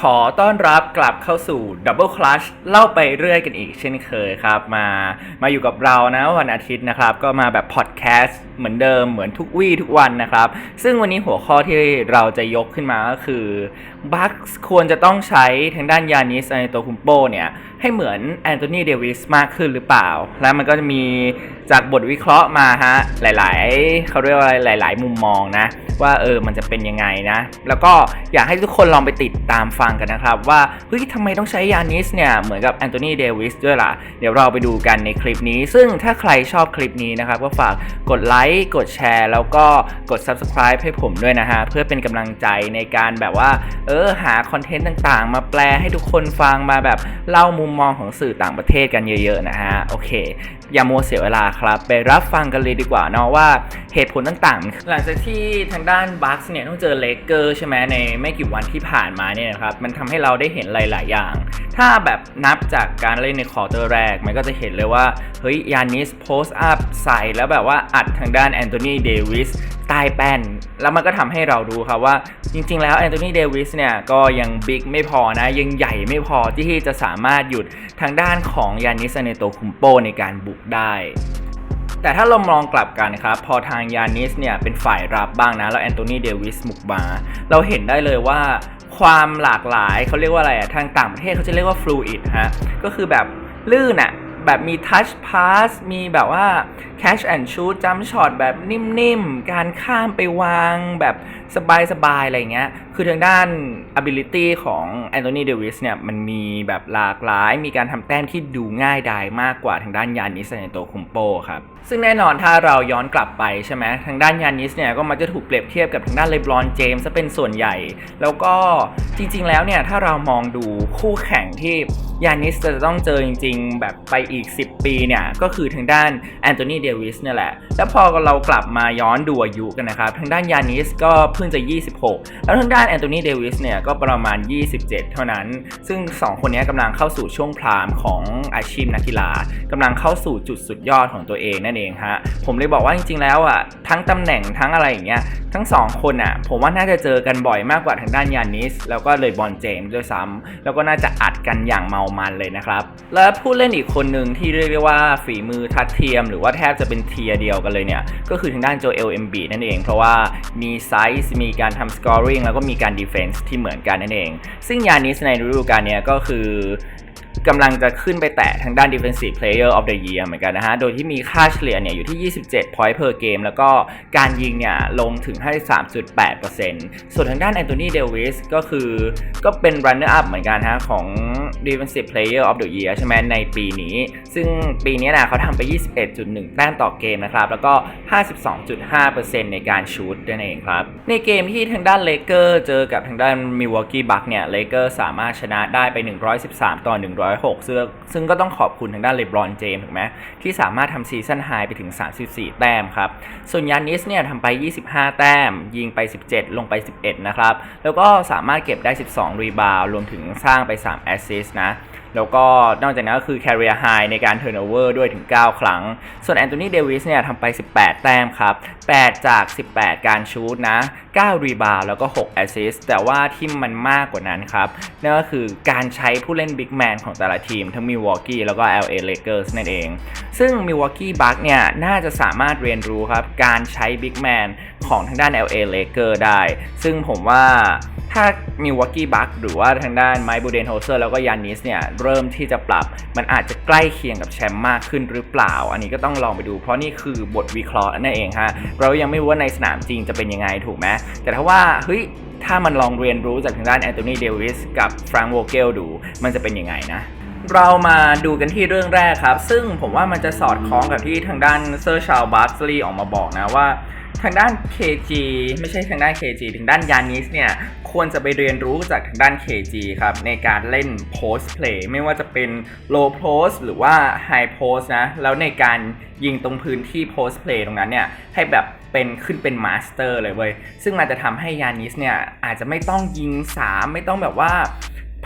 ขอต้อนรับกลับเข้าสู่ Double Clutch เล่าไปเรื่อยกันอีกเช่นเคยครับ มามาอยู่กับเรานะวันอาทิตย์นะครับ ก็มาแบบพอดแคสต์เหมือนเดิมเหมือนทุกวี่ทุกวันนะครับ ซึ่งวันนี้หัวข้อที่เราจะยกขึ้นมาก็คือ บัคควรจะต้องใช้ทางด้านยานิสในตัวคุมโปเนี่ยให้เหมือนแอนโทนีเดวิสมากขึ้นหรือเปล่า แล้วมันก็จะมีจากบทวิเคราะห์มาฮะ หลายๆ เขาเรียกว่าอะไรหลาย ๆ มุมมองนะ ว่าเออมันจะเป็นยังไงนะ แล้วก็อยากให้ทุกคนลองไปติดตามฟังกันนะครับ ว่าเฮ้ยทำไมต้องใช้ยานิสเนี่ย เหมือนกับแอนโทนีเดวิสด้วยล่ะ เดี๋ยวเราไปดูกันในคลิปนี้ ซึ่งถ้าใครชอบคลิปนี้นะครับ ก็ฝากกดไลค์กดแชร์ แล้วก็กด Subscribe ให้ผมด้วยนะฮะเพื่อเป็นกำลังใจในการแบบว่าเอออหาคอนเทนต์ต่างๆ มาแปลให้ทุกคนฟังมาแบบเล่ามุมมองของสื่อต่างประเทศกันเยอะๆนะฮะโอเค อย่ามัวเสียเวลาครับ ไปรับฟังกันเลยดีกว่าเนาะว่าเหตุผลต่างๆ หลังจากที่ทางด้านบัคส์เนี่ยต้องเจอเลเกอร์ใช่ไหมในไม่กี่วันที่ผ่านมาเนี่ยนะครับมันทำให้เราได้เห็นหลาย ๆ อย่าง ถ้าแบบนับจากการเล่นในควอเตอร์แรก มันก็จะเห็นเลยว่าเฮ้ยยานิสโพสอัพใส่แล้วแบบว่าอัดทางด้านแอนโทนีเดวิส ใต้แป้น แล้วมันก็ทำให้เราดูครับว่าจริง ๆ แล้วแอนโทนีเดวิสเนี่ยก็ยังบิ๊กไม่พอนะยังใหญ่ไม่พอที่จะสามารถหยุดทางด้านของยานิสเนโตคุมโปในการบุกได้แต่ถ้าเรามองกลับกันครับพอทางยานิสเนี่ยเป็นฝ่ายรับบ้างนะ แล้วแอนโทนีเดวิสมุกมาเราเห็นได้เลยว่าความหลากหลายเขาเรียกว่าอะไรอะทางต่างประเทศเขาจะเรียกว่าฟลูอิดฮะก็คือแบบลื่นอะ แบบมีทัชพาสมีแบบว่า catch and shoot jump shot แบบนิ่มๆ การข้ามไปวางแบบสบายๆ อะไรเงี้ย คือทางด้าน ability ของแอนโทนีเดวิสเนี่ย มันมีแบบหลากหลาย มีการทำแต้มที่ดูง่ายดายมากกว่าทางด้านยานิสเนโตคุมโปครับ ซึ่งแน่นอนถ้าเราย้อนกลับไปใช่ไหมทางด้านยานิสเนี่ยก็มักจะถูกเปรียบเทียบกับทางด้านเลบรอนเจมส์ซะเป็นส่วนใหญ่ แล้วก็จริงๆแล้วเนี่ยถ้าเรามองดูคู่แข่งที่ยานิสจะต้องเจอจริงๆ แบบไปอีก 10 ปีเนี่ย ก็คือทางด้านแอนโทนีเดวิสเนี่ยแหละ แล้วพอเรากลับมาย้อนดูอายุกันนะครับ ทางด้านยานิสก็เพิ่งจะ 26 แล้วทางด้านแอนโทนีเดวิสเนี่ยก็ประมาณ 27 เท่านั้น ซึ่ง 2 คนนี้กำลังเข้าสู่ช่วงพรามของอาชีพนักกีฬากำลังเข้าสู่จุดสุดยอดของตัวเองนั่นเองฮะผมเลยบอกว่าจริงๆแล้วอะทั้งตำแหน่งทั้งอะไรอย่างเงี้ยทั้งสองคนอะผมว่าน่าจะเจอกันบ่อยมากกว่าทางด้านยานิส แล้วก็เลยบอลเจมส์ด้วยซ้ำแล้วก็น่าจะอัดกันอย่างเมามันเลยนะครับ และผู้เล่นอีกคนหนึ่งที่เรียกได้ว่าฝีมือทัดเทียม หรือว่าแทบจะเป็นเทียเดียวกันเลยเนี่ย ก็คือทางด้านโจเอลเอ็มบีนั่นเอง เพราะว่ามีไซส์มีการทำสกอร์ริงแล้วก็มีการดีเฟนส์ที่เหมือนกันนั่นเอง ซึ่งยานิสในฤดูกาลนี้ก็คือ กำลังจะขึ้นไปแตะทางด้าน Defensive Player of the Year เหมือนกันนะฮะ โดยที่มีค่าเฉลี่ยเนี่ยอยู่ที่ 27 point per game แล้วก็การยิงเนี่ยลงถึง 53.8%ส่วนทางด้าน Anthony Davis ก็คือก็เป็น runner up เหมือนกันฮะของ Defensive Player of the Year ใช่ไหมในปีนี้ ซึ่งปีนี้นะเขาทำไป 21.1 แต้มต่อเกมนะครับ แล้วก็ 52.5%ในการชูตนั่นเองครับ ในเกมที่ทางด้านเลเกอร์เจอกับทางด้าน Milwaukee Bucks เนี่ยเลเกอร์สามารถชนะได้ไป 113 ต่อ1 106ซึ่งซึ่งก็ต้องขอบคุณทางด้านเลบรอนเจมส์ถูกไหมที่สามารถทำซีซั่นไฮไปถึง 34 แต้มครับ ส่วนยานิสเนี่ยทำไป 25 แต้ม ยิงไป 17 ลงไป 11 นะครับ แล้วก็สามารถเก็บได้ 12 รีบาวรวมถึงสร้างไป 3 แอสซิสต์นะแล้วก็นอกจากนั้นก็คือ career high ในการ turnover ด้วยถึง 9 ครั้ง ส่วนแอนโทนีเดวิสเนี่ยทำไป 18 แต้มครับ 8 จาก 18 การชูตนะ 9 รีบาวแล้วก็ 6 แอสซิสแต่ว่าที่มันมากกว่านั้นครับ นั่นก็คือการใช้ผู้เล่นบิ๊กแมนของแต่ละทีม ทั้ง Milwaukee แล้วก็ LA Lakers นั่นเอง ซึ่ง Milwaukee Bucks เนี่ยน่าจะสามารถเรียนรู้ครับ การใช้บิ๊กแมนของทางด้าน LA Lakers ได้ ซึ่งผมว่า ถ้า Milwaukee Bucks หรือว่าทางด้านไมค์บูเดนโฮเซอร์แล้วก็ยานิสเนี่ย เริ่มที่จะปรับมันอาจจะใกล้เคียงกับแชมป์มากขึ้นหรือเปล่า อันนี้ก็ต้องลองไปดูเพราะนี่คือบทวิเคราะห์นั่นเองฮะ เรายังไม่รู้ว่าในสนามจริงจะเป็นยังไงถูกไหมแต่ถ้าว่าเฮ้ยถ้ามันลองเรียนรู้จากทางด้านแอนโทนีเดวิสกับฟรังก์โวเกลดู มันจะเป็นยังไงนะเรามาดูกันที่เรื่องแรกครับ ซึ่งผมว่ามันจะสอดคล้องกับที่ทางด้านเซอร์ชาลบัสลีย์ออกมาบอกนะว่า ทางด้าน KG ไม่ใช่ทางด้าน KG ทางด้านยานิสเนี่ยควรจะไปเรียนรู้จากทางด้าน KG ครับ ในการเล่น post play ไม่ว่าจะเป็น low post หรือว่า high post นะ แล้วในการยิงตรงพื้นที่ post play ตรงนั้นเนี่ยให้แบบเป็นขึ้นเป็นมาสเตอร์เลยเว้ย ซึ่งมันจะทำให้ยานิสเนี่ยอาจจะไม่ต้องยิง 3 ไม่ต้องแบบว่า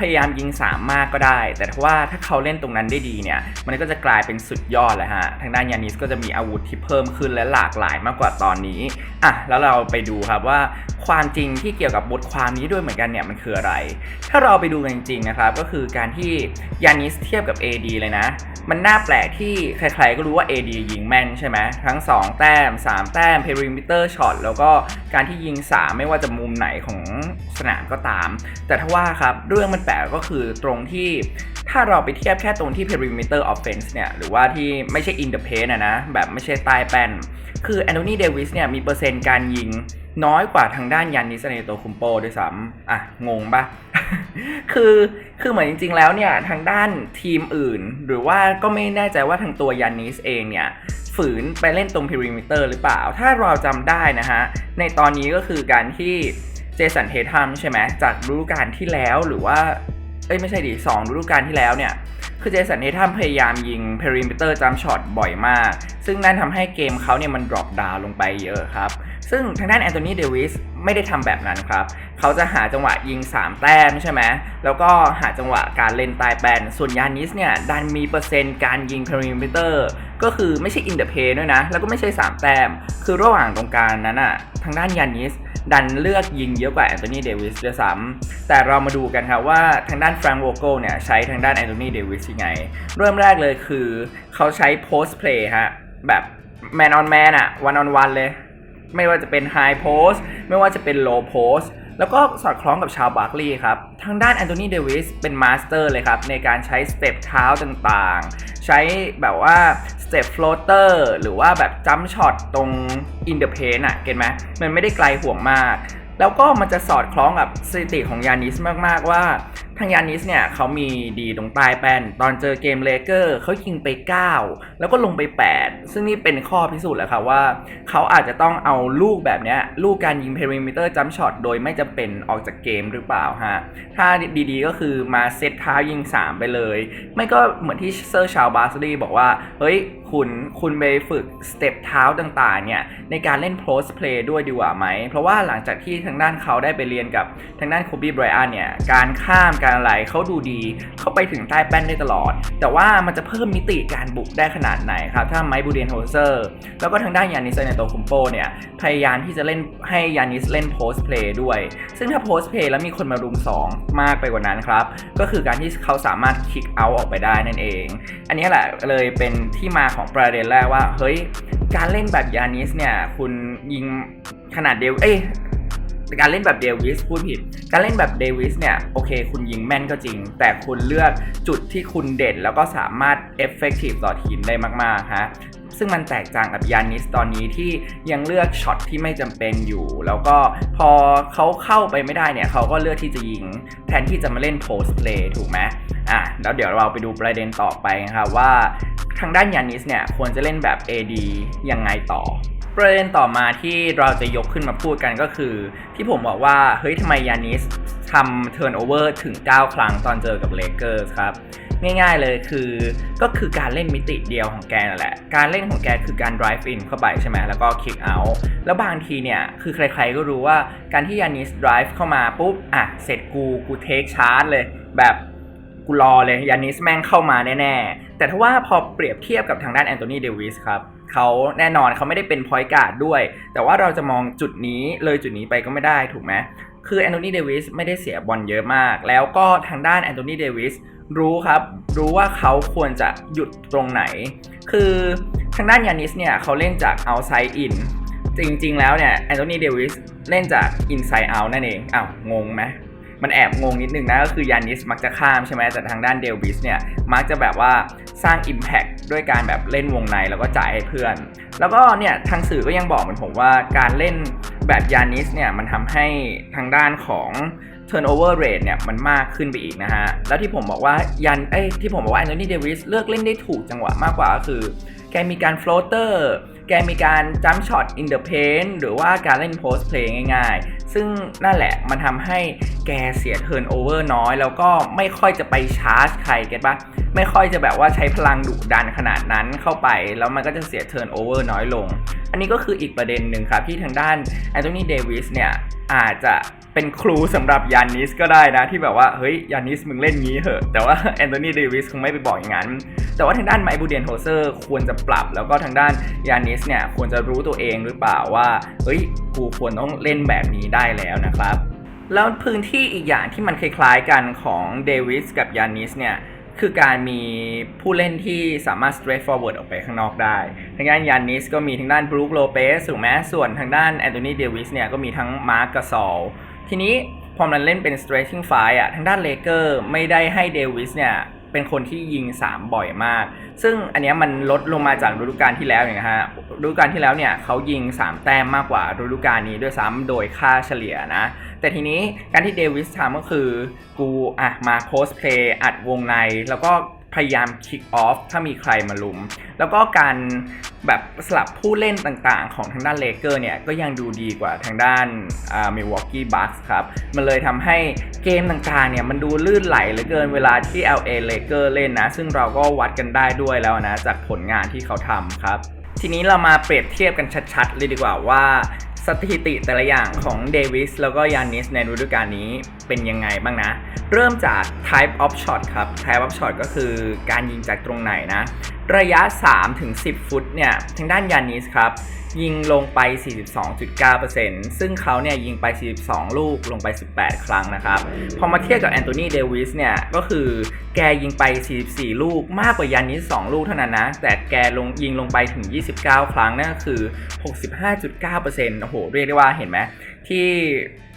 พยายามยิงสามมากก็ได้ แต่ว่าถ้าเขาเล่นตรงนั้นได้ดีเนี่ย มันก็จะกลายเป็นสุดยอดเลยฮะ ทางด้านยานิสก็จะมีอาวุธที่เพิ่มขึ้นและหลากหลายมากกว่าตอนนี้อะแล้วเราไปดูครับว่าความจริงที่เกี่ยวกับบทความนี้ด้วยเหมือนกันเนี่ยมันคืออะไร ถ้าเราไปดูกันจริงๆนะครับก็คือการที่ยานิสเทียบกับ AD เลยนะ มันน่าแปลกที่ใครๆก็รู้ว่า AD ยิงแม่นใช่ไหมทั้ง 2 แต้ม 3 แต้ม perimeter shot แล้วก็การที่ยิง 3 ไม่ว่าจะมุมไหนของสนามก็ตาม แต่ถ้าว่าครับเรื่องมันแปลกก็คือตรงที่ถ้าเราไปเทียบแค่ตรงที่ perimeter offense เนี่ย หรือว่าที่ไม่ใช่ in the paint อะนะ แบบไม่ใช่ใต้แป้น คือแอนโทนีเดวิสเนี่ย มีเปอร์เซ็นต์การยิงน้อยกว่าทางด้านยานนิสเนโตคุมโปด้วยซ้ำอะ งงปะคือคือเหมือนจริง ๆ แล้วเนี่ย ทางด้านทีมอื่น หรือว่าก็ไม่แน่ใจว่าทางตัวยานนิสเองเนี่ย ฝืนไปเล่นตรงพิริมิเตอร์หรือเปล่า ถ้าเราจำได้นะฮะ ในตอนนี้ก็คือการที่ จสันเททัมใช่ไหมจากฤดูกาลที่แล้วหรือว่า เอ้ยไม่ใช่ดิสองฤดูกาลที่แล้วเนี่ยคือเจสันเททัมพยายามยิง perimeter jump shot บ่อยมาก ซึ่งนั่นทำให้เกมเขาเนี่ยมัน drop down ลงไปเยอะครับ ซึ่งทางด้านแอนโทนีเดวิสไม่ได้ทำแบบนั้นครับ เขาจะหาจังหวะยิง 3 แต้มใช่ไหม แล้วก็หาจังหวะการเล่นตายแปน ส่วนยานิสเนี่ยดันมีเปอร์เซ็นต์การยิง perimeter ก็คือไม่ใช่ in the paint ด้วยนะ แล้วก็ไม่ใช่ 3 แต้ม คือระหว่างตรงกลางนั้นอะทางด้านยานิส ดันเลือกยิงเยอะกว่าแอนโทนีเดวิสด้วยซ้ำแต่เรามาดูกันครับว่าทางด้านแฟรงก์โวโกเนี่ยใช้ทางด้านแอนโทนีเดวิสยังไง เริ่มแรกเลยคือเขาใช้โพสต์เพลย์ฮะ แบบแมนออนแมนอะวันออนวันเลย ไม่ว่าจะเป็นไฮโพสไม่ว่าจะเป็นโลโพส แล้วก็สอดคล้องกับชาวบาร์คลีย์ครับ ทางด้านแอนโทนีเดวิสเป็นมาสเตอร์เลยครับ ในการใช้สเต็ปเท้าต่างๆ ใช้แบบว่าสเต็ปโฟลเตอร์หรือว่าแบบจัมช็อตตรงอินเด e เพนอะเก็นไหมมันไม่ได้ไกลห่วงมาก แล้วก็มันจะสอดคล้องกับสถิติของยานิสมากๆว่า ทางยานิสเนี่ยเขามีดีตรงใต้แป้น ตอนเจอเกมเลเกอร์เขายิงไป 9 แล้วก็ลงไป 8 ซึ่งนี่เป็นข้อพิสูจน์แล้วครับว่า เขาอาจจะต้องเอาลูกแบบเนี้ยลูกการยิง perimeter jump shot โดยไม่จำเป็นออกจากเกมหรือเปล่าฮะ ถ้าดีๆก็คือมาเซตเท้ายิง 3 ไปเลย ไม่ก็เหมือนที่เซอร์ชาวบาสลีบอกว่า เฮ้ย คุณคุณไปฝึกสเต็ปเท้าต่างๆเนี่ยในการเล่น post play ด้วยดีกว่าไหม เพราะว่าหลังจากที่ทางด้านเขาได้ไปเรียนกับทางด้านโคบีไบรอันเนี่ยการข้ามการอะไรเขาดูดี เขาไปถึงใต้แป้นได้ตลอด แต่ว่ามันจะเพิ่มมิติการบุกได้ขนาดไหนครับ ถ้าไมค์บูเดนโฮเซอร์ แล้วก็ทางด้านยานิสเนโตคุมโปเนี่ยพยายามที่จะเล่นให้ยานิสเล่น post play ด้วย ซึ่งถ้า post play แล้วมีคนมารุม 2 มากไปกว่านั้นครับ ก็คือการที่เขาสามารถ kick out ออกไปได้นั่นเอง อันนี้แหละเลยเป็นที่มาของประเด็นแรกว่า เฮ้ย การเล่นแบบยานิสเนี่ย คุณยิงขนาดเดวเอ้ยการเล่นแบบเดวิสพูดผิด การเล่นแบบเดวิสเนี่ยโอเค คุณยิงแม่นก็จริง แต่คุณเลือกจุดที่คุณเด่นแล้วก็สามารถเอฟเฟกตีฟต่อทีมได้มากๆฮะซึ่งมันแตกต่างกับยานิสตอนนี้ที่ยังเลือกช็อตที่ไม่จำเป็นอยู่ แล้วก็พอเขาเข้าไปไม่ได้เนี่ยเขาก็เลือกที่จะยิง แทนที่จะมาเล่นโพสเพลย์ถูกไหม อะแล้วเดี๋ยวเราไปดูประเด็นต่อไปนะครับว่าทางด้านยานิสเนี่ยควรจะเล่นแบบ AD ยังไงต่อ ประเด็นต่อมาที่เราจะยกขึ้นมาพูดกันก็คือ ที่ผมบอกว่าเฮ้ยทำไมยานิสทำเทิร์นโอเวอร์ถึง 9 ครั้งตอนเจอกับเลเกอร์สครับง่ายๆเลยคือก็คือการเล่นมิติเดียวของแกนั่นแหละ การเล่นของแกคือการ drive in เข้าไปใช่ไหมแล้วก็ kick out แล้วบางทีเนี่ยคือใครๆก็รู้ว่าการที่ยานิส drive เข้ามาปุ๊บอะเสร็จกูกู take charge เลย แบบ กูรอเลยยานิสแม่งเข้ามาแน่ๆ แต่ถ้าว่าพอเปรียบเทียบกับทางด้านแอนโทนีเดวิสครับเขาแน่นอนเขาไม่ได้เป็นพอยการ์ดด้วย แต่ว่าเราจะมองจุดนี้เลยจุดนี้ไปก็ไม่ได้ถูกไหมคือแอนโทนีเดวิสไม่ได้เสียบอลเยอะมาก แล้วก็ทางด้านแอนโทนีเดวิสรู้ครับ รู้ว่าเขาควรจะหยุดตรงไหน คือทางด้านยานิสเนี่ยเขาเล่นจาก outside in จริงๆ แล้วเนี่ยแอนโทนีเดวิสเล่นจาก inside out นั่นเองอ้าวงงไหม มันแอบงงนิดนึงนะก็คือยานิสมักจะข้ามใช่ไหมแต่ทางด้านเดวิสเนี่ยมักจะแบบว่าสร้าง Impact ด้วยการแบบเล่นวงในแล้วก็จ่ายให้เพื่อน แล้วก็เนี่ยทางสื่อก็ยังบอกเหมือนผมว่าการเล่นแบบยานิสเนี่ยมันทำให้ทางด้านของ turnover rate เนี่ยมันมากขึ้นไปอีกนะฮะ แล้วที่ผมบอกว่ายันเอ้ยที่ผมบอกว่าแอนโทนีเดวิสเลือกเล่นได้ถูกจังหวะมากกว่าก็คือ แกมีการ floater แกมีการจัมช็อตอินเดอะเพนหรือว่าการเล่นโพสเพลงง่ายๆ ซึ่งนั่นแหละมันทำให้แกเสียเทิร์นโอเวอร์น้อย แล้วก็ไม่ค่อยจะไปชาร์จใครเก็ตปะไม่ค่อยจะแบบว่าใช้พลังดุดันขนาดนั้นเข้าไป แล้วมันก็จะเสียเทิร์นโอเวอร์น้อยลง อันนี้ก็คืออีกประเด็นหนึ่งครับที่ทางด้านแอนโทนีเดวิสเนี่ยอาจจะ เป็นครูสำหรับยานิสก็ได้นะ ที่แบบว่าเฮ้ยยานิสมึงเล่นงี้เหอะ แต่ว่าแอนโทนีเดวิสคงไม่ไปบอกอย่างนั้น แต่ว่าทางด้านไมค์บูเดียนโฮเซอร์ควรจะปรับ แล้วก็ทางด้านยานิสเนี่ยควรจะรู้ตัวเองหรือเปล่าว่าเฮ้ยกูควรต้องเล่นแบบนี้ได้แล้วนะครับ แล้วพื้นที่อีกอย่างที่มันคล้ายๆกันของเดวิสกับยานิสเนี่ยคือการมีผู้เล่นที่สามารถ straight forward ออกไปข้างนอกได้ ทางด้านยานิสก็มีทางด้านบรูคโลเปสถูกไหมส่วนทางด้านแอนโทนีเดวิสเนี่ยก็มีทั้งมาร์กกาซอล ทีนี้พอมันเล่นเป็น stretching five อะทางด้านเลเกอร์ไม่ได้ให้เดวิสเนี่ยเป็นคนที่ยิง 3 บ่อยมาก ซึ่งอันเนี้ยมันลดลงมาจากฤดูกาลที่แล้วเนี่ยนะฮะฤดูกาลที่แล้วเนี่ยเขายิง 3 แต้มมากกว่าฤดูกาลนี้ด้วยซ้ำโดยค่าเฉลี่ยนะ แต่ทีนี้การที่เดวิสทำก็คือ กูอะมาโพสเพลย์อัดวงในแล้วก็ พยายามคิกออฟถ้ามีใครมาลุม แล้วก็การแบบสลับผู้เล่นต่างๆ ของทางด้านเลเกอร์เนี่ย ก็ยังดูดีกว่าทางด้านมิลวอกกี้บัคส์ครับ มันเลยทำให้เกมต่างๆเนี่ย มันดูลื่นไหลเหลือเกินเวลาที่ LA Lakers เล่นนะ ซึ่งเราก็วัดกันได้ด้วยแล้วนะ จากผลงานที่เขาทำครับ ทีนี้เรามาเปรียบเทียบกันชัดๆ เลยดีกว่าว่า ถิติแต่ละอย่างของเดวิสแล้วก็ยานิสในฤดูกาลนี้เป็นยังไงบ้างนะ เริ่มจาก type of shot ครับ type of shot ก็คือการยิงจากตรงไหนนะ ระยะ 3-10 ฟุตเนี่ยทางด้านยานิสครับยิงลงไป 42.9%ซึ่งเขาเนี่ยยิงไป 42 ลูกลงไป 18 ครั้งนะครับ พอมาเทียบกับแอนโทนีเดวิสเนี่ย ก็คือแกยิงไป 44 ลูกมากกว่ายานิส 2 ลูกเท่านั้นนะ แต่แกลงยิงลงไปถึง 29 ครั้งนั่นก็คือ 65.9%โอ้โห เรียกได้ว่าเห็นไหมที่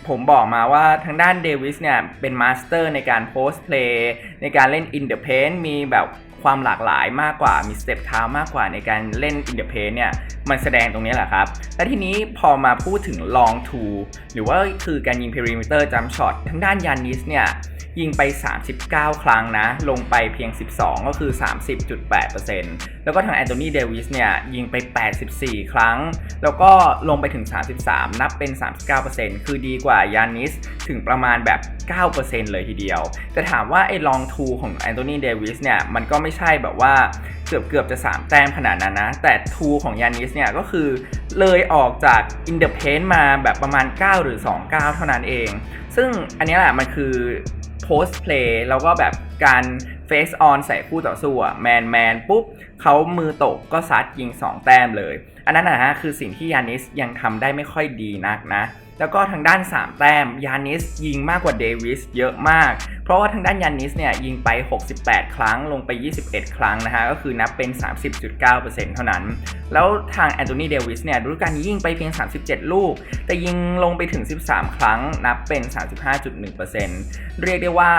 ผมบอกมาว่าทางด้านเดวิสเนี่ย เป็นมาสเตอร์ในการโพสต์เพลย์ในการเล่นอินเด e เพนมีแบบ ความหลากหลายมากกว่ามีสเต็ปเท้ามากกว่าในการเล่นอินเด e เพนเนี่ยมันแสดงตรงนี้แหละครับ และทีนี้พอมาพูดถึงลองทูหรือว่าคือการยิงเพริมิเตอร์จัมช็อตทางด้านยานิสเนี่ยยิงไป 39 ครั้งนะ ลงไปเพียง 12 ก็คือ 30.8%แล้วก็ทางแอนโทนีเดวิสเนี่ยยิงไป 84 ครั้ง แล้วก็ลงไปถึง 33 นับเป็น 39%คือดีกว่ายานิสถึงประมาณแบบ 9%เลยทีเดียว แต่ถามว่าไอ้ลองทูของแอนโทนีเดวิสเนี่ยมันก็ไม่ใช่แบบว่าเกือบเกือบจะ 3 แต้มขนาดนั้นนะ แต่ทูของยานิสเนี่ยก็คือเลยออกจากอินเด e เพนมาแบบประมาณ 9 หรือ 2 9 เท่านั้นเอง ซึ่งอันนี้แหละมันคือ post play แล้วก็แบบการ face on ใส่คู่ต่อสู้อะแมนแมนปุ๊บเขามือตกก็ซัดยิง 2 แต้มเลย อันนั้นนะฮะคือสิ่งที่ยานิสยังทำได้ไม่ค่อยดีนักนะ แล้วก็ทางด้าน 3 แต้มยานิสยิงมากกว่าเดวิสเยอะมาก เพราะว่าทางด้านยานิสเนี่ยยิงไป 68 ครั้งลงไป 21 ครั้งนะฮะก็คือนับเป็น 30.9%เท่านั้น แล้วทางแอนโทนีเดวิสเนี่ยฤดูกาลยิงไปเพียง 37 ลูก แต่ยิงลงไปถึง 13 ครั้งนับเป็น 35.1%เรียกได้ว่า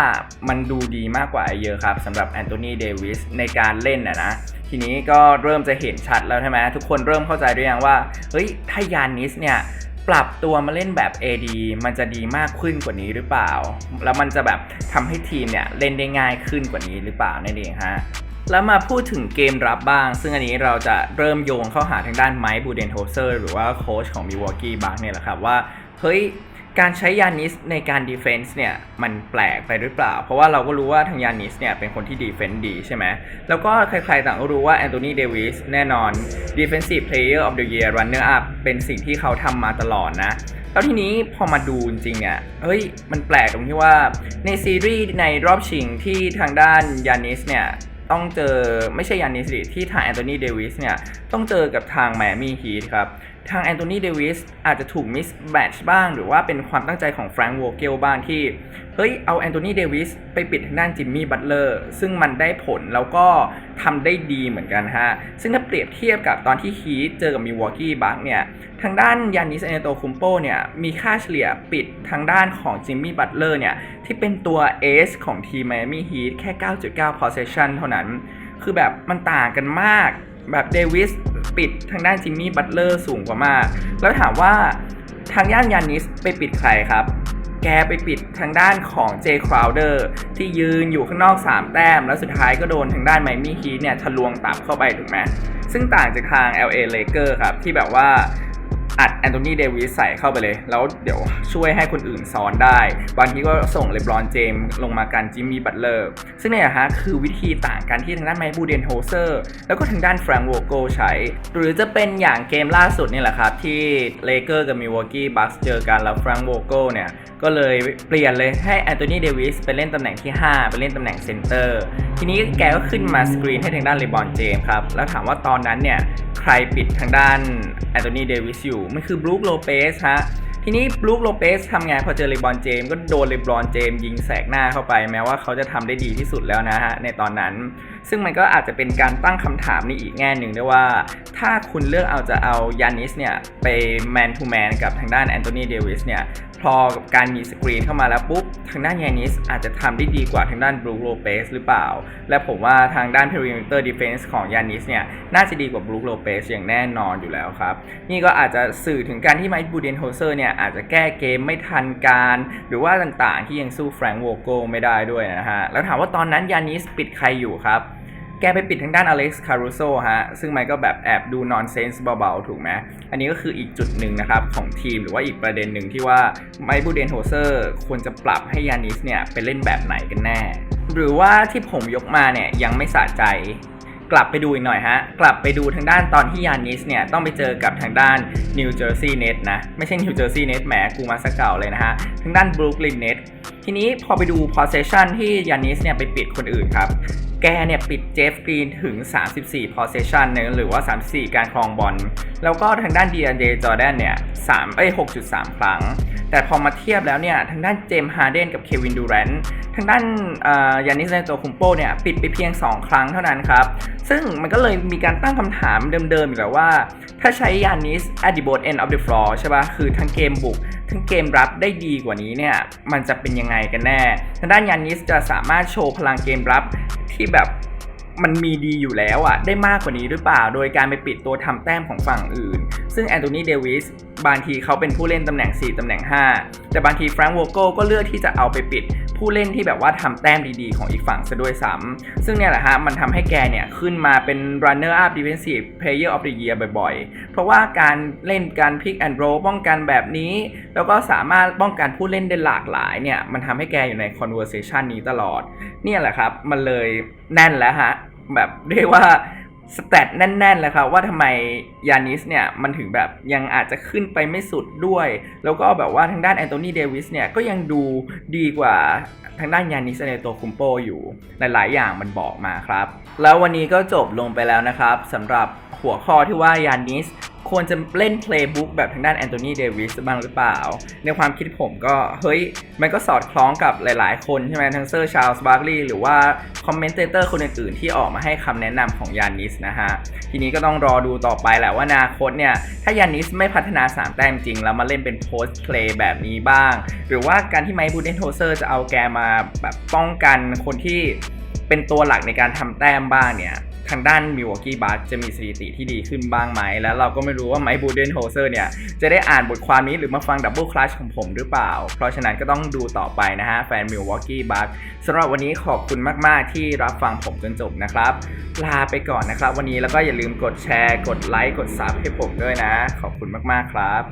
มันดูดีมากกว่าเยอะครับสำหรับแอนโทนีเดวิสในการเล่นนะนะทีนี้ก็เริ่มจะเห็นชัดแล้วใช่ไหมทุกคนเริ่มเข้าใจด้วยยังว่าเฮ้ยถ้ายานิสเนี่ย ปรับตัวมาเล่นแบบ AD มันจะดีมากขึ้นกว่านี้หรือเปล่า แล้วมันจะแบบทำให้ทีมเนี่ยเล่นได้ง่ายขึ้นกว่านี้หรือเปล่านั่นเองฮะแล้วมาพูดถึงเกมรับบ้าง ซึ่งอันนี้เราจะเริ่มโยงเข้าหาทางด้านไมค์บูเดนโฮเซอร์หรือว่าโค้ชของมิวอกกี้บัคเนี่ยแหละครับว่า เฮ้ย การใช้ยานิสในการดีเฟนส์เนี่ยมันแปลกไปหรือเปล่า เพราะว่าเราก็รู้ว่าทางยานิสเนี่ยเป็นคนที่ดีเฟนส์ดีใช่ไหมแล้วก็ใครๆต่างก็รู้ว่าแอนโทนีเดวิสแน่นอน Defensive Player of the Year Runner Up เป็นสิ่งที่เขาทำมาตลอดนะแล้วทีนี้พอมาดูจริงเนี่ยเฮ้ย มันแปลกตรงที่ว่าในซีรีส์ในรอบชิงที่ทางด้านยานิสเนี่ยต้องเจอไม่ใช่ยานิสดิที่ทางแอนโทนีเดวิสเนี่ยต้องเจอกับทางแมมี่ฮีทครับ ทางแอนโทนีเดวิสอาจจะถูกมิสแมทช์บ้าง หรือว่าเป็นความตั้งใจของแฟรงค์วอเกลบ้างที่ เฮ้ย เอาแอนโทนีเดวิสไปปิดทางด้านจิมมี่บัตเลอร์ซึ่งมันได้ผลแล้วก็ทำได้ดีเหมือนกันฮะ ซึ่งถ้าเปรียบเทียบกับตอนที่ฮีทเจอกับมิวอกกี้บัคเนี่ย ทางด้านยานิสเอเนโตคุมโปเนี่ย มีค่าเฉลี่ยปิดทางด้านของจิมมี่บัตเลอร์เนี่ย ที่เป็นตัวเอสของทีม Miami Heat แค่ 9.9 possession เท่านั้น คือแบบมันต่างกันมาก แบบเดวิสปิดทางด้านจิมมี่บัตเลอร์สูงกว่ามาก แล้วถามว่าทางย่านยานิสไปปิดใครครับ แกไปปิดทางด้านของเจคราวเดอร์ที่ยืนอยู่ข้างนอก 3 แต้ม แล้วสุดท้ายก็โดนทางด้านไมมี่ฮีเนี่ยทะลวงตับเข้าไปถูกไหมซึ่งต่างจากทาง LA l a k e r ครับ ที่แบบว่า อัดแอนโทนีเดวิสใส่เข้าไปเลย แล้วเดี๋ยวช่วยให้คนอื่นซ้อนได้ บางทีก็ส่งเลบรอนเจมส์ลงมากันจิมมี่บัตเลอร์ ซึ่งเนี่ยฮะคือวิธีต่างกันที่ทางด้านไมค์บูเดนโฮเซอร์ แล้วก็ทางด้านแฟรงค์โวโกใช้ หรือจะเป็นอย่างเกมล่าสุดนี่แหละครับ ที่เลเกอร์กับมิวอกี้บัคเจอกันแล้วแฟรงค์โวโกเนี่ย ก็เลยเปลี่ยนเลยให้แอนโทนีเดวิสไปเล่นตำแหน่งที่ 5 ไปเล่นตำแหน่งเซนเตอร์ทีนี้แกก็ขึ้นมาสกรีนให้ทางด้านเลบรอนเจมส์ครับแล้วถามว่าตอนนั้นเนี่ยใครปิดทางด้านแอนโทนีเดวิสอยู่มันคือบลูคโลเปสฮะทีนี้บลูคโลเปสทำไงพอเจอเลบอนเจมก็โดนเลบอนเจมยิงแสกหน้าเข้าไป แม้ว่าเขาจะทำได้ดีที่สุดแล้วนะฮะในตอนนั้น ซึ่งมันก็อาจจะเป็นการตั้งคำถามในอีกแง่หนึ่งด้วยว่า ถ้าคุณเลือกเอาจะเอายานิสเนี่ยไปแมนทูแมนกับทางด้านแอนโทนีเดวิสเนี่ย พอกับการมีสกรีนเข้ามาแล้วปุ๊บ ทางด้านยานิสอาจจะทำได้ดีกว่าทางด้านบรูโลเปสหรือเปล่า และผมว่าทางด้าน perimeter defense ของยานิสเนี่ย น่าจะดีกว่าบรูโลเปสอย่างแน่นอนอยู่แล้วครับ นี่ก็อาจจะสื่อถึงการที่ไมค์บูเดนโฮเซอร์เนี่ย อาจจะแก้เกมไม่ทันการ หรือว่าต่างๆ ที่ยังสู้แฟรงค์โวโกไม่ได้ด้วยนะฮะ แล้วถามว่าตอนนั้นยานิสปิดใครอยู่ครับแกไปปิดทางด้านอเล็กซ์คารูโซฮะ ซึ่งไมค์ก็แบบแอบดูนอนเซนส์เบาๆ ถูกไหม อันนี้ก็คืออีกจุดหนึ่งนะครับของทีมหรือว่าอีกประเด็นหนึ่งที่ว่าไมค์บูเดนโฮเซอร์ควรจะปรับให้ยานิสเนี่ยไปเล่นแบบไหนกันแน่ หรือว่าที่ผมยกมาเนี่ยยังไม่สะใจ กลับไปดูอีกหน่อยฮะ กลับไปดูทางด้านตอนที่ยานิสเนี่ยต้องไปเจอกับทางด้านนิวเจอร์ซีย์เน็ตนะไม่ใช่นิวเจอร์ซีย์เน็ตแหมกูมาสกเก่าเลยนะฮะทางด้านบรูคลินเน็ตทีนี้พอไปดู possession ที่ยานิสเนี่ยไปปิดคนอื่นครับ แกเนี่ยปิดเจฟกรีนถึง 34 possession เนี่ยหรือว่า 34 การครองบอล แล้วก็ทางด้าน d ี a n เดจอร์แดนเนี่ย3เอ้ย6.3ครั้ง แต่พอมาเทียบแล้วเนี่ยทางด้านเจมส์ฮาร์เดนกับเควินดูแรนต์ทางด้านยานิสเนโตคุมโปเนี่ยปิดไปเพียง 2 ครั้งเท่านั้นครับ ซึ่งมันก็เลยมีการตั้งคำถามเดิมๆอีกแล้วว่า ถ้าใช้ยานิส at the both end of the floor ใช่ป่ะคือทั้งเกมบุก ทั้งเกมรับได้ดีกว่านี้เนี่ย มันจะเป็นยังไงกันแน่ ทางด้านยานิสจะสามารถโชว์พลังเกมรับที่แบบ มันมีดีอยู่แล้วอะได้มากกว่านี้หรือเปล่า โดยการไปปิดตัวทำแต้มของฝั่งอื่น ซึ่งแอนโทนีเดวิสบางทีเขาเป็นผู้เล่นตำแหน่ง 4 ตำแหน่ง 5 แต่บางทีแฟรงค์วอโกก็เลือกที่จะเอาไปปิด ผู้เล่นที่แบบว่าทำแต้มดีๆ ของอีกฝั่งซะด้วยซ้ำซึ่งเนี่ยแหละฮะมันทำให้แกเนี่ยขึ้นมาเป็น runner up defensive player of the year บ่อยๆ เพราะว่าการเล่นการ pick and roll ป้องกันแบบนี้ แล้วก็สามารถป้องกันผู้เล่นได้หลากหลายเนี่ยมันทำให้แกอยู่ใน conversation นี้ตลอด เนี่ยแหละครับมันเลยแน่นแล้วฮะ แบบเรียกว่าสแตทแน่นๆแล้วครับว่าทำไมยานิสเนี่ยมันถึงแบบยังอาจจะขึ้นไปไม่สุดด้วย แล้วก็แบบว่าทางด้านแอนโทนีเดวิสเนี่ยก็ยังดูดีกว่าทางด้านยานิสในตัวคุมโปอยู่หลายๆอย่างมันบอกมาครับ แล้ววันนี้ก็จบลงไปแล้วนะครับสำหรับหัวข้อที่ว่ายานิส ควรจะเล่นเพลย์บุ๊กแบบทางด้านแอนโทนีเดวิสบ้างหรือเปล่า ในความคิดผมก็เฮ้ย มันก็สอดคล้องกับหลายๆ คนใช่ไหมทั้งเซอร์ชาลส์บาร์ลีย์หรือว่าคอมเมนเตเตอร์คนอื่นๆ ที่ออกมาให้คำแนะนำของยานิสนะฮะ ทีนี้ก็ต้องรอดูต่อไปแหละว่านาคตเนี่ย ถ้ายานิสไม่พัฒนา 3 แต้มจริง แล้วมาเล่นเป็นโพสต์เพลย์แบบนี้บ้าง หรือว่าการที่ไมค์บูเดนโทเซอร์จะเอาแกมาแบบป้องกันคนที่เป็นตัวหลักในการทำแต้มบ้างเนี่ย ทางด้านมิวอกกี้บัคจะมีสถิติที่ดีขึ้นบ้างไหม แล้วเราก็ไม่รู้ว่าไมค์บูเดนโฮเซอร์เนี่ย จะได้อ่านบทความนี้หรือมาฟังดับเบิลคลัชของผมหรือเปล่า เพราะฉะนั้นก็ต้องดูต่อไปนะฮะ แฟนมิวอกกี้บัคสำหรับวันนี้ขอบคุณมาก ๆ ที่รับฟังผมจนจบนะครับ ลาไปก่อนนะครับ วันนี้แล้วก็อย่าลืมกดแชร์ กดไลค์กดซับให้ผมด้วยนะ ขอบคุณมาก ๆ ครับ